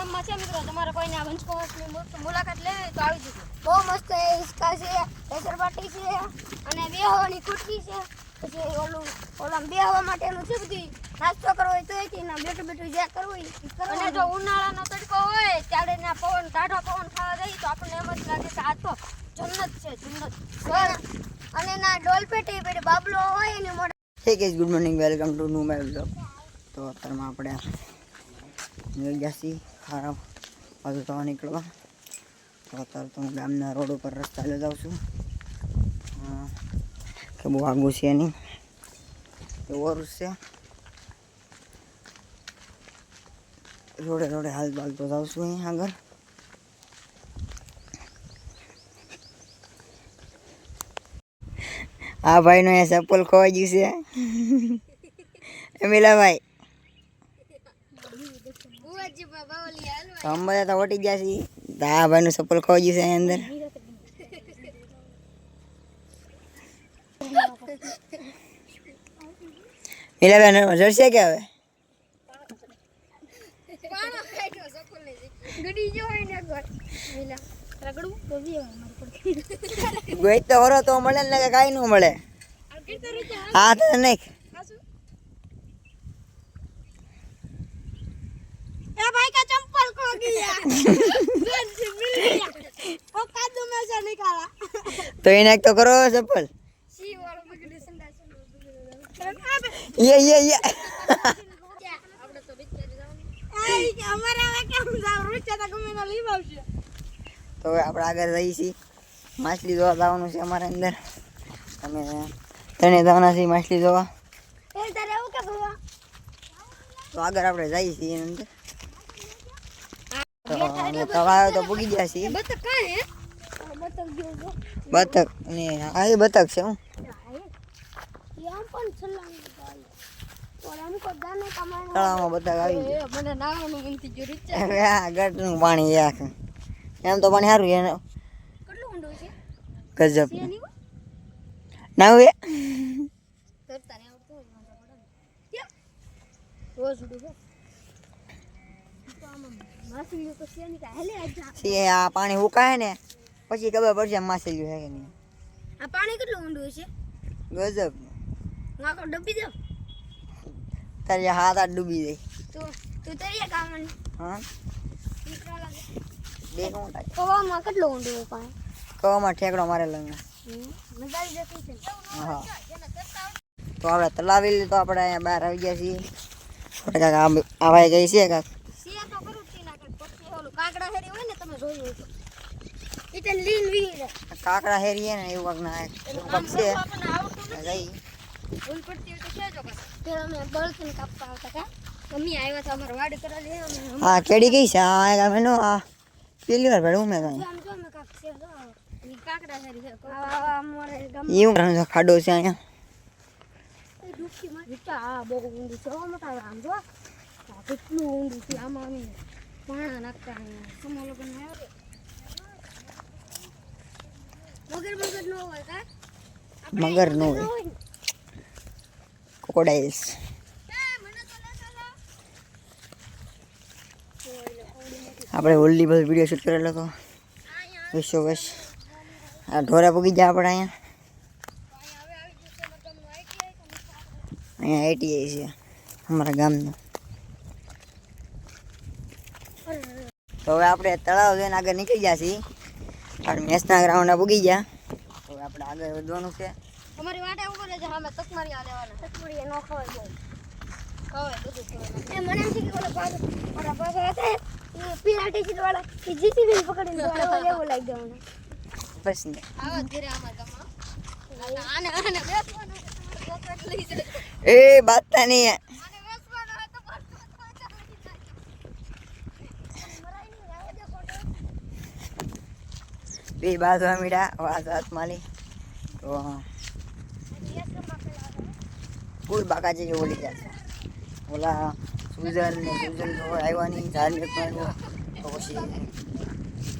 ગામમાં છે મિત્રો તમારે કોઈને આ વંશકોશની મુલાકાત લેવી તો આવી જજો. બહુ મસ્ત એ હિસકા છે પેસરપાટી છે અને બેહવાની ખુરશી છે. પછી ઓલું ઓલા બેહવા માટેનું છે બધી. નાસ્તો કરવો હોય તો એથી ના બેઠું બેઠું જ્યાં કરવું હોય અને જો ઉનાળાનો તડકો હોય ત્યારે ના પવન ટાઢો પવન ખાવા જઈએ તો આપણને એમ જ લાગે કે આ તો જન્નત છે જન્નત. અને ના ડોલ પેટી પેટી બાબલો હોય એની મોટા hey guys good morning welcome to new my blog તો અત્યારમાં આપણે જશી ખારા બાજુ થવા નીકળવા. તો અત્યારે તો હું ગામના રોડ ઉપર રસ્તા લઈ જાઉં છું. કે બહુ આગું છે નહીં. એવું રૂસ છે. રોડે રોડે હાલ બાલતો જાઉં છું અહીં આગળ. આ ભાઈનો એ ચપ્પલ ખોવાઈ ગયું છે. એમિલાભાઈ તો અમે તો ઓટી ગયા છીએ. તો ભાઈનું ચપ્પલ ખોવાઈ ગયું છે અંદર. મીલાબેન જર્સી કે હવે? ગઈ તો હરો તો મળે ને કે કાંઈ ન મળે. હા તો નહીં. તો એને તો કરો ચપ્પલ. યે યે યે. તો હવે આપણે આગળ જઈએ છીએ. માછલી જોવા જવાનું છે અમારે અંદર. અમે ત્રણેય જવાના છીએ માછલી જોવા. તો આગળ આપણે જઈએ છીએ અંદર. તળાવે તો પૂગી ગયા છીએ બત કાય હે બત ગયો જો બતક ને આ એ બતક છે હું યમ પણ છલાંગ ગાય ઓલા અમકો દાને કમાનો તળાવમાં બતક આવી એ મને નાવાનું મનથી જો રીત ગયું હવે આ ગટનું પાણી યાક એમ તો પાણી સારું એને કેટલું ઊંડું છે ગજબ ના હવે તરતા ને આવતો હોય વાંધો પડે ને રોજ આ પાણી હુકાય ને પછી ખબર પડશે આમ માછલી છે કે નહીં. આ પાણી કેટલું ઊંડું છે ગજબ. હું ડૂબી દો તારે હાથ આ ડૂબી જાય. તું તું તરિયા કામણ હા? લાગે. દેખ હું તારી કવામાં કેટલું ઊંડું પાણી? કવામાં ઠેકડો મારે લંગ મજા આવી જતી છે હા. તો આપણે તલાવી તો આપણે અહીંયા બહાર આવી ગયા છીએ. કાંક આવાઈ ગઈ છે કાંક સિયા તો કરું તી ના કર પછી ઓલું કાકડા હેરી હોય ને તમે જોયું હતું તો. તો લીન વી રે કાકડા હેરીએ ને એવું ના એવું છે. જઈ. ભૂલ પડતી હોય તો કહેજો બસ. પેલા અમે બળથી કાપવા આવતા કા મમ્મી આવ્યા હતા અમારે વાડ કરેલી હે હા કેડી ગઈ છે? આ મેનો આ પેલી વાર ભેળું મેં કાંઈ. આમ જો અમે કાપ છે ઈ કાકડા છે. આવા આવા અમારે ગામ. એવું કરવાનું છે ખાડો છે અહીંયા. કેટલું ઊંડું છે આમાં પાણા નાખતા સમો મગર નો હોય. આપણે હોલી બસ વીડિયો શૂટ કરેલો હતો વિશો વશ આ ઢોરા પૂગી જાય આપણે અહીંયા. અહીંયા એટીઆઈ છે, અમારા ગામનું. તો હવે આપણે તળાવ જોઈને આગળ નીકળી ગયા છીએ. આપણે મેચના ગ્રાઉન્ડ પૂગી ગયા. તો હવે આપણે આગળ વધવાનું છે. અમારી વાટે ઊભો રહેજો અમે તકમારી આ લેવાના. તકમડીએ નો ખવાય બહુ. ખવાય બધું ખવાય. એ મને એમ છે કે ઓલા પાછો ઓલા પાછો હતા એ ટી-શર્ટ વાળા એ જીસીબી પકડીને દોડે એવું લાગી ગયું મને. બસ ને. આવા ઘરે અમારા ગામમાં. આને આને બેસવાનું એ બાત નહીં આને બેસવાનું હોય તો પાછું પાછા લઈ જજો. બે બાજુ મીડા, વાત વાત માલી તો ફૂલ બાકા જે ઓલી જશે ઓલા સુજન ને સુજન તો આવ્યા. ધાર્મિક તો પછી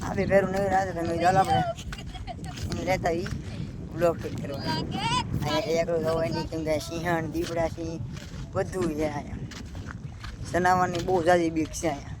આપણે પહેરું નહીં રાતે તમે ચાલો આપણે. એને રહેતા આવી બ્લોક ફિટ કરવા. અહીંયા એકલો જવાય નહીં કેમ કે સિંહણ, દીપડા સિંહ, બધું છે અહીંયા. સનાવાની બહુ જાજી બીક છે અહીંયા.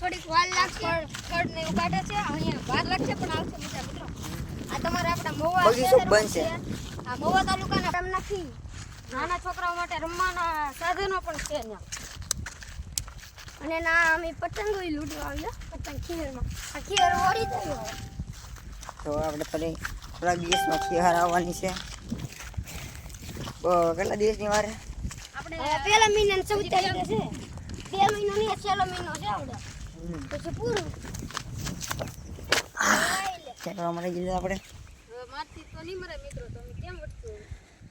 થોડીક વાર લાગશે. ખડ ને એવું કાઢે છે અહીંયા વાર લાગશે પણ આવશે મજા મિત્રો આ તમારે આપણા મોવા બગીચો બનશે. છે. આ મહુવા તાલુકાના ગામ નથી. નાના છોકરાઓ માટે રમવાના સાધનો પણ છે અહીંયા અને ના અમે પતંગો લૂંટવા આવ્યા પતંગ ખીરમાં આ ખીર ઓળી થયો તો આપણે ફરી થોડા દિવસમાં ખિહાર આવવાની છે. બ- કેટલા દિવસની વાર? આપણે પહેલા મહિના ચૌદ તારીખે છે. બે મહિનો નહીં છેલ્લો મહિનો છે આપણે. પછી પૂરું? આપણે. મારથી તો નહીં મરે મિત્રો તમે કેમ વટતું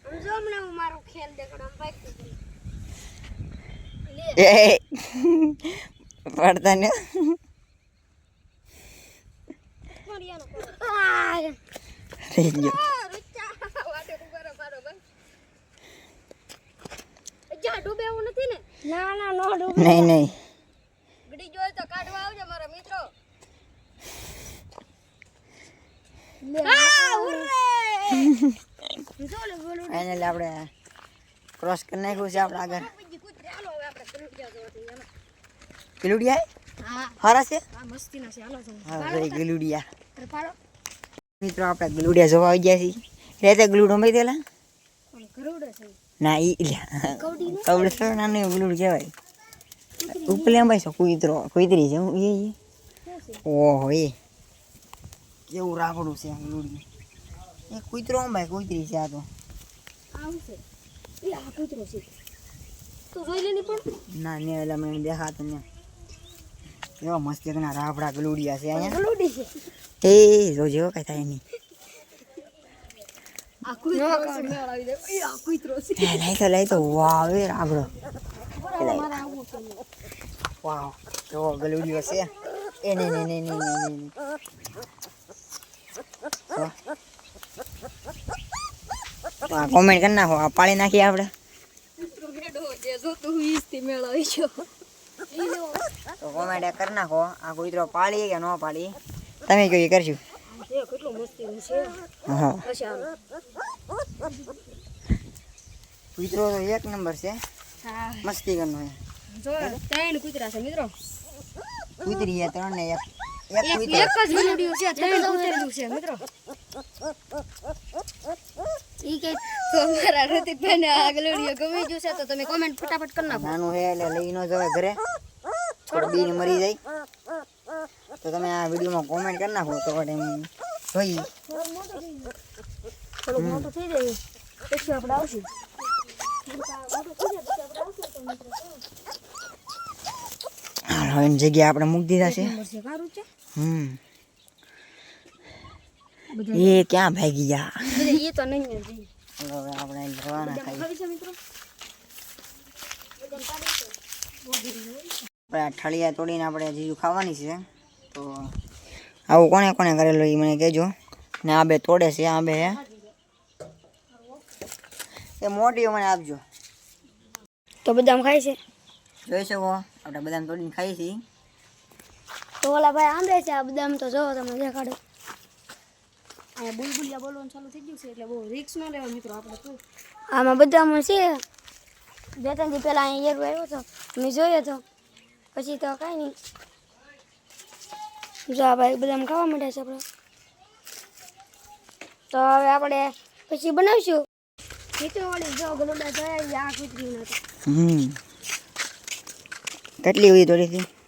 આમ જો હમણાં હું મારું ખેલ દેખાડો આમ હતું. એ પડતા ને. રહી ગયો ડૂબે એવું નથી ને? ના ના નો ડૂબે. નહીં નહીં. ગડી જોઈ તો કાઢવા આવજો મારા મિત્રો. એને આપણે ક્રોસ કરી નાખ્યું છે આપણે આગળ. ગલુડિયા હારા છે? ગલુડિયા. મિત્રો આપણે ગલુડિયા જોવા આવી ગયા છીએ. રહેતે ગલુડો? મેં દેલા ના ઈ કવડે થોડો ગલુડ કહેવાય. કુતરો કુતરી છે હું એ એ. ઓહો એ. કેવું રાખડું છે આ ગલુડિયું એ કૂતરો ભાઈ કુતરી છે આ તો. આવું છે એ આ કૂતરો છે. તું જોઈ લેની પણ. ના ને એટલે મને દેખાતું ને એવા મસ્ત એકના રાફડા ગલુડિયા છે અહીંયા. ગલુડી છે. એ જોજો કઈ થાય નહીં. આ કૂતરો છે. મેળ આવી જાય એ આ કૂતરો છે. એ લઈ તો લઈ તો વાવ એ રાફડો વાવ જો ગલુડિયો છે એ નહીં નહીં નહીં નહીં નહીં નહીં કોમેન્ટ કરી નાખો આ પાળી નાખીએ આપણે તું કોમેન્ટ કરી નાખો આ કૂતરો પાળી કે ન પાળી તમે કઈ કરશું હા કૂતરો તો એક નંબર છે મસ્તી કરનો જો ત્રણ કૂતરા છે મિત્રો. કૂતરી છે ત્રણ ને એક કૂતરો. જ વિલુડિયું છે ત્રણ કૂતરેલું છે મિત્રો. ઈ કે તો ગમી ગયું છે તમે કોમેન્ટ ફટાફટ કરી નાખો. નાનું એટલે લઈ ન જવાય ઘરે. થોડો બીને મરી જાય. તો તમે આ વિડીયોમાં કોમેન્ટ કરી નાખો તો જોઈએ. થોડું મોટું થઈ જાય. પછી આપણે આવશું. હાલો એની જગ્યા આપણે મૂકી દીધા છે. હમ. એ ક્યાં ભાગી ગયા? એ તો નહીં હવે આપણે રવાના ખાઈ આપણે આ ઠળિયા તોડીને આપણે જીજુ ખાવાની છે. તો આવું કોને કોને કરેલું એ મને કહેજો. ને આ બે તોડે છે આ બે એ મોટી મને આપજો. તો બધા ખાય છે? જોઈ શકો? આપણે બદામ તોડીને ખાઈએ છીએ. તો ઓલા ભાઈ આંબે છે આ બદામ તો જો તમે દેખાડો. અહીંયા બુલબુલિયા બોલવાનું ચાલુ થઈ ગયું છે એટલે બહુ રિક્સ ન લેવા મિત્રો આપણે તો. આમાં બદામ છે. બે ત્રણ દી પહેલા અહીંયા એરવો આવ્યો હતો મેં જોયો હતો પછી તો કાંઈ નહીં. જો આ ભાઈ બદામ ખાવા માંડ્યા છે આપણે. તો હવે આપણે પછી બનાવશું. મિત્રો વાળી જો ગલોડા થયા આ કૂતરી નથી હમ. કેટલી હોય દોડી હતી.